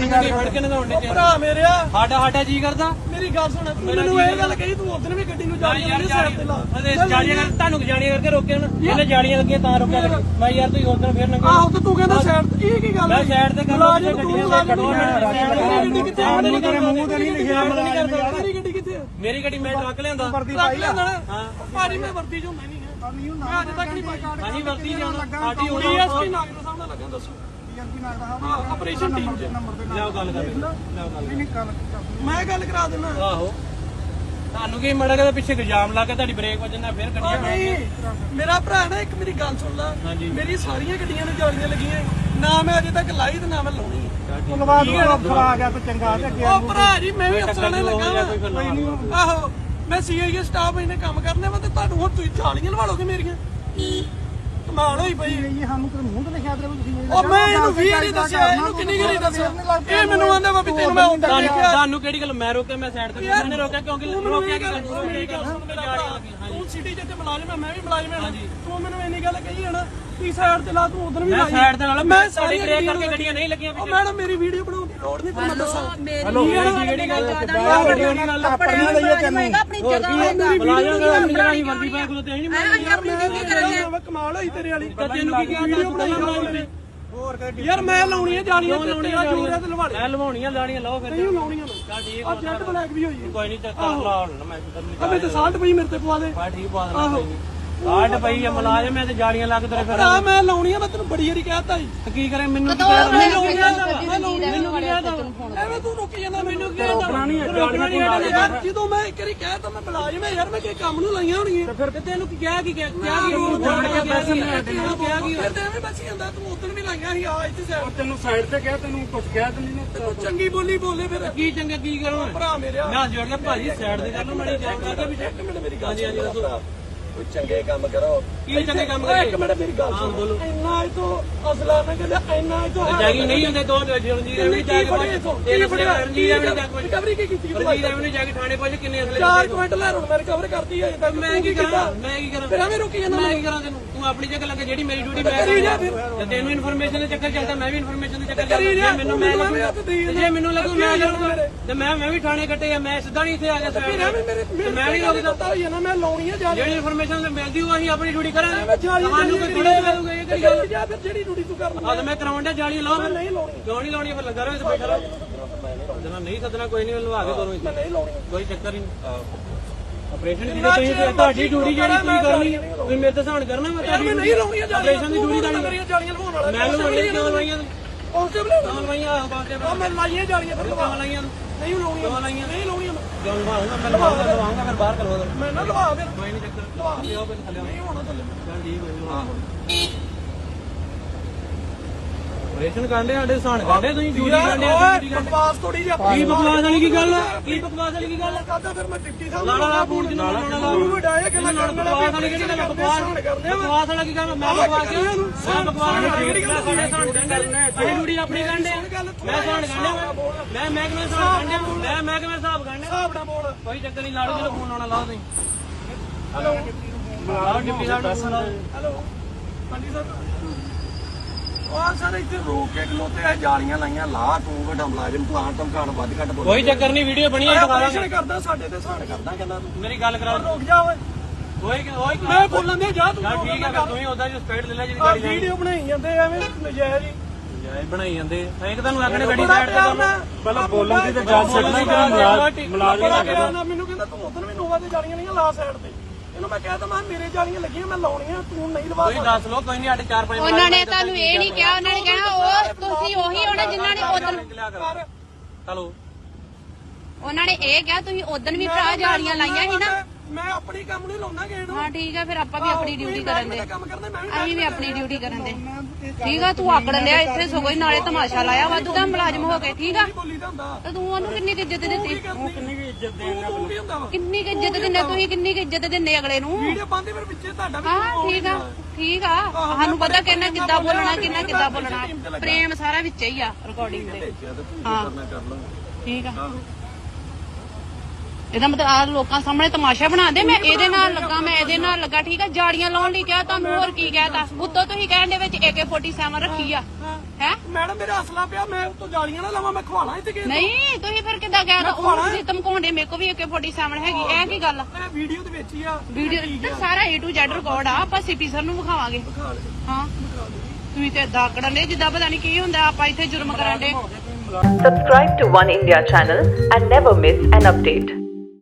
ਨੰਗੇ ਫੜ ਕੇ ਨਗਾਉਣ ਭਰਾ ਮੇਰਿਆ। ਸਾਡਾ ਸਾਡਾ ਜੀ ਕਰਦਾ। ਮੇਰੀ ਗੱਲ ਸੁਣ ਤੂੰ ਮੈਨੂੰ ਇਹ ਗੱਲ ਕਹੀ ਤੂੰ ਉਦੋਂ ਵੀ ਗੱਡੀ ਨੂੰ ਜਾ ਯਾਰ ਜਾਲੀ ਅਦੇ ਜਾਲੀਆਂ ਕਰ ਤੁਹਾਨੂੰ ਜਾਲੀਆਂ ਕਰਕੇ ਰੋਕਿਆ ਨਾ। ਇਹਨੇ ਜਾਲੀਆਂ ਲੱਗੀਆਂ ਤਾਂ ਰੋਕਿਆ ਗੱਡੀ। ਮੈਂ ਯਾਰ ਤੁਸੀਂ ਉਧਰ ਫੇਰ ਨੰਗੇ ਆਹੋ ਤੇ ਤੂੰ ਕਹਿੰਦਾ ਸਾਈਡ ਇਹ ਕੀ ਗੱਲ ਮੈਂ ਸਾਈਡ ਤੇ ਕਰ ਤੂੰ ਗੱਡੀਆਂ ਮੁਲਾਜ਼ਮ ਕੱਢੋ ਗੱਡੀ ਕਿੱਥੇ ਆ? ਨਹੀਂ ਤੇਰੇ ਮੂੰਹ ਤੇ ਨਹੀਂ ਲਿਖਿਆ ਮੇਰੀ ਗੱਡੀ ਕਿੱਥੇ ਆ? ਮੇਰੀ ਗੱਡੀ ਮੈਂ ਟਰੱਕ ਲਿਆਂਦਾ। ਲੈਂਦਾ ਨਾ। ਹਾਂ। ਭਾਜੀ ਮੈਂ ਵਰਦੀ ਚ ਹੁੰਦਾ ਨਹੀਂ ਹੈ ਮੈਂ ਅੱਜ ਤੱਕ ਨਹੀਂ ਪਾਈ। ਹਾਂਜੀ ਵਰਤੀ ਜਾਣਾ ਸਾਡੀ ਹੋਣੀ ਡੀਐਸਪੀ ਨਾਗਰ ਸਾਹਿਬ ਨਾਲ ਲੱਗਾ ਦੱਸੋ। ਹਾਂ ਆਪਰੇਸ਼ਨ ਟੀਮ ਚ। ਲਿਆਓ ਗੱਲ ਕਰ ਲਿਆਓ ਗੱਲ ਮੈਂ ਗੱਲ ਕਰਾ ਦਿੰਦਾ। ਆਹੋ। ਤੁਹਾਨੂੰ ਕੀ ਮੜਾ ਕੇ ਪਿੱਛੇ ਇਲਜ਼ਾਮ ਲਾ ਕੇ ਤੁਹਾਡੀ ਬ੍ਰੇਕ ਵੱਜਣਾ ਫੇਰ ਉਹ ਗੱਡੀਆਂ ਨਹੀਂ। ਮੇਰਾ ਭਰਾ ਨਾ ਇੱਕ ਮੇਰੀ ਗੱਲ ਸੁਣ ਲੈ। ਹਾਂਜੀ। ਮੇਰੀ ਸਾਰੀਆਂ ਗੱਡੀਆਂ ਨੂੰ ਜਾਲੀਆਂ ਲੱਗੀਆਂ। ਨਾ ਮੈਂ ਅਜੇ ਤੱਕ ਲਾਈ ਤੇ ਨਾ ਮੈਂ ਲਾਉਣੀ। ਧੰਨਵਾਦ ਨੂੰ ਅਫਸਰ ਆ? ਗਿਆ ਤੇ ਚੰਗਾ ਤੇ ਅੱਗੇ ਉਹ ਭਰਾ ਜੀ ਮੈਂ ਵੀ ਅਫਸਰਾਂ ਨਾਲ ਲੱਗਾ ਜਾਂ ਕੋਈ ਫਿਰ ਨਾ ਵਾਂ। ਆਹੋ ਮੈਂ ਸੀਆਈਏ ਸਟਾਫ ਇਹਨੇ ਕੰਮ ਕਰਨੇ ਵਾ ਤੇ ਤੁਹਾਨੂੰ ਹੁਣ ਤੁਸੀਂ ਜਾਲੀਆਂ ਲਵਾ ਲੋਗੇ ਮੇਰੀਆਂ। ਕਮਾਲ ਹੋਈ ਪਈ। ਇਹ ਸਾਨੂੰ ਕਿਤੇ ਮੂੰਹ ਤੇ ਲਿਖਿਆ ਤੇ ਤੁਸੀਂ ਉਹ ਮੈਂ ਇਹਨੂੰ ਵੀ ਨਹੀਂ ਦੱਸਿਆ ਇਹਨੂੰ ਕਿੰਨੀ ਗਰੀ ਦੱਸਿਆ। ਇਹ ਮੈਨੂੰ ਆਂਦਾ ਵਾ ਵੀ ਤੈਨੂੰ ਮੈਂ ਹੁੰਦਾ ਤੁਹਾਨੂੰ ਦੇਖਿਆ। ਤੁਹਾਨੂੰ ਕਿਹੜੀ ਗੱਲ ਮੈਂ ਰੋਕਿਆ ਮੈਂ ਸਾਈਡ ਤੇ ਰੋਕਿਆ ਕਿਉਂਕਿ ਰੋਕਿਆ ਕਿ ਮੇਰੀ ਗੱਲ ਸੁਣ ਮੇਰਾ ਭਰਾ। ਤੂੰ ਸਿਟੀ ਜਿੱਤੇ ਮੁਲਾਜ਼ਮ ਹੈ ਮੈਂ ਵੀ ਮੁਲਾਜ਼ਮ ਹਾਂ ਤੂੰ ਮੈਨੂੰ ਇੰਨੀ ਗੱਲ ਕਹੀ ਹੈ ਨਾ ਤੀ ਸਾਈਡ ਤੇ ਲਾ ਤੂੰ ਉਧਰ ਵੀ ਮੈਂ ਲਾਈ। ਸਾਈਡ ਦੇ ਨਾਲ ਮੈਂ ਸਾਡੀ ਸਾਰੀਆਂ ਬ੍ਰੇਕ ਗੱਡੀਆਂ ਕਰਕੇ ਗੱਡੀਆਂ ਨਹੀਂ ਲੱਗੀਆਂ ਉਹ ਮੈਡਮ ਮੇਰੀ ਵੀਡੀਓ ਬਣਾਉਣ ਦੀ ਲੋੜ ਨਹੀਂ ਤੁਹਾਨੂੰ ਮੈਂ ਦੱਸਾਂ। ਹਲੋ ਕਿਹੜੀ ਗੱਲ ਗੱਡੀਆਂ ਨਹੀਂ ਲਈਏ ਤੈਨੂੰ ਆਪਣੀ ਜਗ੍ਹਾ ਗਿਆ ਆਪਣੀ ਜਗ੍ਹਾ ਹੀ ਵਰਦੀ ਪਾ ਕੋਲ ਤੇ ਨਹੀਂ ਮੈਂ ਯਾਰ ਮੈਂ ਕੀ ਕਰਾਂ ਮੈਂ ਕਮਾਲ ਹੋਈ ਤੇਰੇ ਵਾਲੀ ਤੈਨੂੰ ਕੀ ਕਿਹਾ ਵੀਡੀਓ ਬਣਾਈ ਯਾਰ ਮੈਂ ਲਾਉਣੀਆਂ ਜਾਲੀਆਂ ਤੇ ਤੇਰਾ ਜੋਰ ਹੈ ਤੇ ਲਵਾ ਲੈ ਮੈਂ ਲਵਾਉਣੀਆਂ ਲਾਣੀਆਂ ਲਾਓ ਫਿਰ। ਨਹੀਂ ਲਾਉਣੀਆਂ ਠੀਕ ਆ ਜੈਟ ਬਲੈਕ ਵੀ ਹੋਈ ਹੈ ਕੋਈ ਨਹੀਂ ਚੱਕਰ ਲਾ ਹੁਣ ਮੈਂ ਕਿਧਰ ਅਬੇ ਤੇ ਸਾਲਟ ਪਈ ਮੇਰੇ ਤੇ ਪਵਾ ਦੇ। ਬਾ ਠੀਕ ਪਾ ਦੇਣਾ ਪਈ ਆ ਮਲਾਜਮ ਐ ਤੇ ਜਾਲੀਆਂ ਲੱਗ ਤੇਰੇ ਫਿਰ ਭਰਾ ਮੈਂ ਲਾਉਣੀਆਂ ਮੈਂ ਤੈਨੂੰ ਬੜੀ ਵਾਰੀ ਕਹਿਤਾ ਜੀ ਤੇ ਕੀ ਕਰੇ ਮੈਨੂੰ ਕੀ ਦੋ ਕਹਿ ਮੈਂ ਮੈਨੂੰ ਲਾਉਣੀਆਂ, ਮੈਨੂੰ ਕੀ ਕਹਿ ਐਵੇਂ ਤੂੰ ਰੁਕੀ ਜਾਂਦਾ ਮੈਨੂੰ ਕੀ ਰੋਕਣਾ ਨਹੀਂ ਰੋਕਣਾ ਨਹੀਂ ਹੈ। ਯਾਰ ਜਦੋਂ ਮੈਂ ਇੱਕ ਵਾਰੀ ਕਹਿਤਾ ਮੈਂ ਮੁਲਾਜ਼ਮ ਹੈ ਯਾਰ ਮੈਂ ਕੀ ਕੰਮ ਨੂੰ ਲਾਈਆਂ ਹੋਣਗੀਆਂ ਫਿਰ ਤੇ ਤੈਨੂੰ ਕੀ ਕਿਹਾ ਕੀ ਕਿਹਾ ਕਿਹਾ ਕੀ ਉਹਨੂੰ ਜਾਣ ਕੇ ਪੈਸੇ ਨਹੀਂ ਤੈਨੂੰ ਕਿਹਾ ਕੀ ਫਿਰ ਤੇ ਐਵੇਂ ਬਚੀ ਜਾਂਦਾ ਤੂੰ ਉਦੋਂ ਵੀ ਲਾਈਆਂ ਸੀ ਆ ਇੱਥੇ ਸਾਈਡ ਤੈਨੂੰ ਸਾਈਡ ਤੇ ਕਿਹਾ ਤੈਨੂੰ ਕੁਝ ਕਿਹਾ ਤੇ ਨਹੀਂ ਤੈਨੂੰ ਚੰਗੀ ਬੋਲੀ ਬੋਲੇ ਫਿਰ। ਕੀ ਚੰਗਾ ਕੀ ਕਰੂੰ? ਭਰਾ ਮੇਰਿਆ। ਮੈਂ ਜੋੜ ਕੇ ਭਾਜੀ ਸਾਈਡ ਦੇ ਕਰ ਮੜੀ ਚੈੱਕ ਕਰਕੇ ਵੀ ਇੱਕ ਮਿੰਟ ਮੇਰੀ ਗੱਲ ਹਾਂਜੀ ਦੱਸੋ। ਕੋਈ ਚੰਗੇ ਕੰਮ ਕਰੋ। ਕੀ ਚੰਗੇ ਕੰਮ ਕਰੀਏ? ਇੱਕ ਮਿੰਟ ਮੇਰੀ ਗੱਲ ਸੁਣ। ਇੰਨਾ ਇਹ ਤੋਂ ਅਸਲਾ ਨਾ ਕਹਿੰਦਾ ਇੰਨਾ ਇਹ ਤੋਂ ਜਾਗੀ ਨਹੀਂ ਹੁੰਦੇ ਦੋ ਰਣਜੀਤ ਐਵੇਂ ਜਾ ਕੇ ਤਿੰਨ ਫੜੇ ਰਣਜੀਤ ਐਵੇਂ ਜਾ ਕੇ ਰਿਕਵਰੀ ਕੀ ਕੀਤੀ? ਰਣਜੀਤ ਐਵੇਂ ਜਾ ਕੇ ਥਾਣੇ ਪਹੁੰਚ ਕਿੰਨੇ ਅਸਲੇ ਚਾਰ ਕੁਇੰਟ ਲੈ ਰੋਣ ਮੈਂ ਰਿਕਵਰ ਕਰਦੀ ਹੈ ਤਾਂ ਮੈਂ ਕੀ ਕਰਾਂ? ਮੈਂ ਕੀ ਕਰਾਂ? ਫਿਰ ਐਵੇਂ ਰੁਕੀ ਜਾਂਦਾ ਮੈਂ ਕੀ ਕਰਾਂ ਤੈਨੂੰ? ਤੂੰ ਆਪਣੀ ਜਗ੍ਹਾ ਲੱਗੇ ਜਿਹੜੀ ਮੇਰੀ ਡਿਊਟੀ ਮੈਂ ਕਰੀ ਜਾ ਫਿਰ। ਤੇ ਤੈਨੂੰ ਇਨਫੋਰਮੇਸ਼ਨ ਦੇ ਚੱਕਰ ਚੱਲਦਾ ਮੈਂ ਵੀ ਇਨਫੋਰਮੇਸ਼ਨ ਦੇ ਚੱਕਰ ਕਰੀ ਚੱਲਦਾ। ਜਾ, ਜੇ ਮੈਨੂੰ ਮੈਂ ਲੱਗੂ ਹੱਥ ਦੇਈ ਤੇ ਜੇ ਮੈਨੂੰ ਲੱਗੂ ਮੈਂ ਲੱਗੂਗਾ ਤੇ ਮੈਂ ਮੈਂ ਵੀ ਥਾਣੇ ਕੱਟੇ ਆ ਮੈਂ ਸਿੱਧਾ ਨਹੀਂ ਇੱਥੇ ਆ ਗਿਆ ਫਿਰ ਐਵੇਂ ਮੇਰੇ ਤੇ ਮੈਂ ਨਹੀਂ ਰੋਕਦਾ ਪਤਾ ਹੋਈ ਨਾ ਮੈਂ ਲਾਉਣੀ ਆ ਜਾ ਜਿਹੜੀ ਇਨਫੋਰਮੇਸ਼ਨ ਮਿਲਦੀ ਉਹ ਅਸੀਂ ਆਪਣੀ ਡਿਊਟੀ ਕਰਾਂਗੇ। ਤੁਹਾਨੂੰ ਕੋਈ ਥੋੜਾ ਮਿਲੂਗਾ ਇਹ ਕਿਹੜੀ ਗੱਲ ਜਾ ਫਿਰ ਜਿਹੜੀ ਡਿਊਟੀ ਤੂੰ ਕਰਨਾ ਮੈਂ ਕਰਾਉਣ ਡਿਆ ਜਾਲੀ ਲਾਓ ਫਿਰ। ਨਹੀਂ ਲਾਉਣੀ। ਕਿਉਂ ਨਹੀਂ ਲਾਉਣੀ? ਫਿਰ ਲੱਗਾ ਰਹੋ ਇੱਥੇ ਬੈਠਾ ਰਹੋ ਜਨਾ ਨਹੀਂ ਸੱਦਣਾ ਕੋਈ ਨਹੀਂ ਲਵਾ ਕੇ ਦੋਨੋਂ ਇੱਥੇ ਨਹੀਂ ਲਾਉਣੀ। ਕੋਈ ਚੱਕਰ ਨਹੀਂ। ਆਪਰੇਸ਼ਨ ਦੀ ਤੁਸੀਂ ਤੁਹਾਡੀ ਡਿਊਟੀ ਜਿਹੜੀ ਤੁਸੀਂ ਕਰਨੀ ਹੈ, ਤੁਸੀਂ ਮੇਰੇ ਤੇ ਸਹਾਨ ਕਰਨਾ ਮੈਂ ਤੁਹਾਡੀ ਨਹੀਂ ਲਾਉਣੀ ਆਪਰੇਸ਼ਨ ਦੀ ਡਿਊਟੀ ਤੁਹਾਡੀ ਮੇਰੀਆਂ ਜਾਲੀਆਂ ਲਵਾਉਣ ਵਾਲਾ। ਮੈਂ ਲਵਾਉਣੀ ਕਿਉਂ ਲਵਾਈਆਂ? ਉਸ ਤੇ ਲਵਾਈਆਂ ਆਹ ਬਾਤੇ ਆ ਮੈਂ ਲਾਈਆਂ ਜਾਲੀਆਂ ਫਿਰ ਲਵਾ। ਲਾਈਆਂ। ਨਹੀਂ ਲਾਉਣੀਆਂ। ਲਾਈਆਂ। ਨਹੀਂ ਲਾਉਣੀਆਂ। ਕਿਉਂ ਲਵਾਉਂਗਾ ਮੈਂ ਲਵਾਉਂਗਾ ਲਵਾਉਂਗਾ ਫਿਰ ਬਾਹਰ ਕਰਵਾ ਦੋ ਮੈਂ ਨਾ ਲਵਾ ਫਿਰ ਕੋਈ ਨਹੀਂ ਚੱਕਰ। ਲਵਾ ਲਿਓ ਪਹਿਲੇ ਥੱਲੇ ਨਹੀਂ ਹੋਣਾ ਥੱਲੇ। ਚੱਲ ਠੀਕ ਹੈ ਲਵਾ ਆਪਰੇਸ਼ਨ ਕਰਦੇ ਸਾਡੇ ਸਹਾਨ ਕਰਦੇ ਤੁਸੀਂ ਡਿਊਟੀ ਕਰਦੇ ਓਏ ਬਕਵਾਸ ਥੋੜੀ ਜਿਹੀ ਕੀ ਬਕਵਾਸ ਵਾਲੀ ਕੀ ਗੱਲ ਹੈ ਕੀ ਬਕਵਾਸ ਵਾਲੀ ਕੀ ਗੱਲ ਹੈ ਕਰਦਾ ਫਿਰ ਮੈਂ ਡਿਪਟੀ ਸਾਹਿਬ ਲਾਲਾ ਲਾ ਫੋਨ ਜਿੰਨਾ ਲਾਉਣਾ ਲਾ ਤੂੰ ਵਡਾਇਆ ਕਿ ਮੈਂ ਕਰਨ ਬਕਵਾਸ ਵਾਲੀ ਕਿਹੜੀ ਗੱਲ? ਬਕਵਾਸ ਬਕਵਾਸ ਵਾਲਾ ਕੀ ਗੱਲ? ਮੈਂ ਬਕਵਾਸ ਕਿਉਂ ਮੈਂ ਬਕਵਾਸ ਵਾਲੀ ਗੱਲ ਸਾਡੇ ਸਾਨ ਕਰਨਾ ਅਸੀਂ ਡਿਊਟੀ ਆਪਣੀ ਕਰਦੇ ਮੈਂ ਸਾਨ ਕਰਦੇ ਮੈਂ ਮੈਂ ਕਿਵੇਂ ਸਾਨ ਕਰਦੇ ਮੈਂ ਮੈਂ ਕਿਵੇਂ ਹਿਸਾਬ ਕਰਦੇ ਹਿਸਾਬ ਨਾਲ ਬੋਲ। ਕੋਈ ਚੱਕਰ ਨਹੀਂ ਲਾੜੂ ਜਿਹੜਾ ਫੋਨ ਆਉਣਾ ਲਾਓ ਤੁਸੀਂ। ਹੈਲੋ। ਡਿਪਟੀ ਸਾਹਿਬ ਨੂੰ ਫੋਨ ਲਾਓ ਹੈਲੋ। ਹਾਂਜੀ ਸਰ। ਉਹ ਸਰ ਇੱਥੇ ਰੋਕ ਕੇ ਖਲੋਤੇ ਆ ਜਾਲੀਆਂ ਲਾਈਆਂ ਲਾ ਤੂੰ ਵੱਡਾ ਮੁਲਾਜ਼ਮ ਪਲਾਂਟ ਤੋਂ ਘਾਣ ਵੱਧ ਘੱਟ ਬੋਲ ਕੋਈ ਚੱਕਰ ਨਹੀਂ ਵੀਡੀਓ ਬਣੀ ਹੈ ਦਿਖਾ ਦਾਂਗੇ। ਆਪਰੇਸ਼ਨ ਕਰਦਾ ਸਾਡੇ ਤੇ ਸਾਨ ਕਰਦਾ ਕਹਿੰਦਾ ਤੂੰ। ਮੇਰੀ ਗੱਲ ਕਰਾ ਰੁਕ ਜਾ ਓਏ। ਓਏ ਓਏ। ਮੈਂ ਬੋਲਣ ਦੇ ਜਾ ਤੂੰ ਚੱਲ ਠੀਕ ਹੈ ਫਿਰ ਤੂੰ ਹੀ ਉਹਦਾ ਜੋ ਸਪੀਡ ਲੈ ਲੈ ਜਿਹੜੀ ਆ ਗਾੜੀ ਜਾਣੀ ਵੀਡੀਓ ਬਣਾਈ ਜਾਂਦੇ ਐਵੇਂ ਨਜਾਇਜ਼ ਹੀ। ਜਾਈ ਬਣਾਈ ਜਾਂਦੇ ਐਂ ਕਿ ਤੁਹਾਨੂੰ ਆਖਣੇ ਗੱਡੀ ਬੜਾ ਸਾਈਡ ਤੇ ਪਹਿਲਾਂ ਬੋਲਣ ਦੀ ਤੇ ਗੱਲ ਛੱਡਣਾ ਕਿ ਪਿਆਰ ਨਾਲ ਮੈਨੂੰ ਕਹਿੰਦਾ ਤੂੰ ਉਦੋਂ ਵੀ ਨੋਵਾ ਤੇ ਜਾਲੀਆਂ ਨਹੀਂ ਲਾ ਸਾਈਡ ਤੇ। ਇਹਨੂੰ ਮੈਂ ਕਹਿ ਤਾ ਮੈਂ ਮੇਰੇ ਜਾਲੀਆਂ ਲੱਗੀਆਂ ਮੈਂ ਲਾਉਣੀਆਂ ਤੂੰ ਨਹੀਂ ਲਵਾ ਤੁਸੀਂ ਦੱਸ ਲਓ ਕੋਈ ਨਹੀਂ ਸਾਡੇ 4-5 ਉਹਨਾਂ ਨੇ ਤੁਹਾਨੂੰ ਇਹ ਨਹੀਂ ਕਿਹਾ ਉਹਨਾਂ ਨੇ ਕਹਿਣਾ ਉਹ ਤੁਸੀਂ ਉਹੀ ਹੋਣਾ ਜਿਨ੍ਹਾਂ ਨੇ ਉਦੋਂ ਚਲੋ ਉਹਨਾਂ ਨੇ ਇਹ ਕਿਹਾ ਤੁਸੀਂ ਉਦੋਂ ਵੀ ਭਰਾ ਜਾਲੀਆਂ ਲਾਈਆਂ ਸੀ ਨਾ। ਮੈਂ ਆਪਣੀ ਕੰਮ ਨਹੀਂ ਲਾਉਣਾ ਕਿਸੇ ਨੂੰ। ਹਾਂ ਠੀਕ ਆ ਫਿਰ ਆਪਾਂ ਵੀ ਆਪਣੀ ਡਿਊਟੀ ਕਰਨ ਦੇ। ਕੰਮ ਮੈਂ ਵੀ ਅਸੀਂ ਵੀ ਆਪਣੀ ਡਿਊਟੀ ਕਰਨ ਦੇ। ਠੀਕ ਆ ਤੂੰ ਆਕੜ ਲਿਆ ਇੱਥੇ ਸਗੋਂ ਹੀ ਨਾਲੇ ਤਮਾਸ਼ਾ ਲਾਇਆ ਵਾਧੂ ਦਾ ਮੁਲਾਜ਼ਮ ਹੋ ਕੇ ਠੀਕ ਆ? ਤੇ ਤੂੰ ਉਹਨੂੰ ਕਿੰਨੀ ਕੁ ਇੱਜ਼ਤ ਦਿੱਤੀ? ਤੂੰ ਕਿੰਨੀ ਵੀ ਇੱਜ਼ਤ ਦੇਣਾ ਤੂੰ ਕੀ ਵਾ? ਕਿੰਨੀ ਕੁ ਇੱਜ਼ਤ ਦਿੰਦੇ ਤੁਸੀਂ ਕਿੰਨੀ ਕੁ ਇੱਜ਼ਤ ਦਿੰਦੇ ਅਗਲੇ ਨੂੰ? ਵੀਡੀਓ ਪਾਉਂਦੇ ਫਿਰ ਵਿੱਚੇ ਤੁਹਾਡਾ ਵੀ ਹਾਂ ਠੀਕ ਆ ਠੀਕ ਆ। ਸਾਨੂੰ ਪਤਾ ਕਿੰਨਾ ਕਿੱਦਾਂ ਬੋਲਣਾ ਕਿੰਨਾ ਕਿੱਦਾਂ ਬੋਲਣਾ। ਪ੍ਰੇਮ ਸਾਰਾ ਵਿੱਚ ਹੀ ਆ ਰਿਕਾਰਡਿੰਗ ਦੇ ਹਾਂ। ਠੀਕ ਆ। ਇਹਦਾ ਮਤਲਬ ਆ ਲੋਕਾਂ ਸਾਹਮਣੇ ਤਮਾਸ਼ਾ ਬਣਾ ਦੇ ਮੈਂ ਇਹਦੇ ਨਾਲ ਲੱਗਾ ਮੈਂ ਇਹਦੇ ਨਾਲ ਲੱਗਾ ਠੀਕ ਆ? ਜਾੜੀਆਂ ਲਾਉਣ ਲਈ ਕਿਹਾ ਤੁਹਾਨੂੰ ਹੋਰ ਕੀ ਕਹਿਤਾ ਉੱਤੋਂ ਤੁਸੀਂ ਕਹਿਣ ਦੇ ਵਿੱਚ AK47 ਰੱਖੀ ਆ। ਹੈ। ਮੈਡਮ ਮੇਰਾ ਅਸਲਾ ਪਿਆ ਮੈਂ ਉੱਤੋਂ ਜਾਲੀਆਂ ਨਾ ਲਾਵਾਂ ਮੈਂ ਖਵਾਣਾ ਇੱਥੇ ਕਿਸੇ ਨੂੰ। ਨਹੀਂ ਤੁਸੀਂ ਫਿਰ ਕਿੱਦਾਂ ਕਹਿਤਾ ਉਹ ਤੁਸੀਂ ਧਮਕਾਉਂਦੇ ਮੇਰੇ ਕੋ ਵੀ AK47 ਹੈਗੀ। ਇਹ ਕੀ ਗੱਲ ਆ? ਇਹ ਵੀਡੀਓ ਦੇ ਵਿੱਚ ਹੀ ਆ। ਵੀਡੀਓ ਤੇ ਸਾਰਾ A to Z ਰਿਕਾਰਡ ਆ। ਆਪਾਂ ਸੀਪੀ ਸਰ ਨੂੰ ਵਿਖਾਵਾਂਗੇ। ਹਾਂ। ਤੁਸੀਂ ਤੇ ਏਦਾਂ ਆਕੜਨ ਦੇ ਜਿੱਦਾਂ ਪਤਾ ਨਹੀਂ ਕੀ ਹੁੰਦਾ ਆਪਾਂ ਇੱਥੇ ਜੁਰਮ ਕਰਨ ਦੇ Subscribe to One India channel and never miss an update.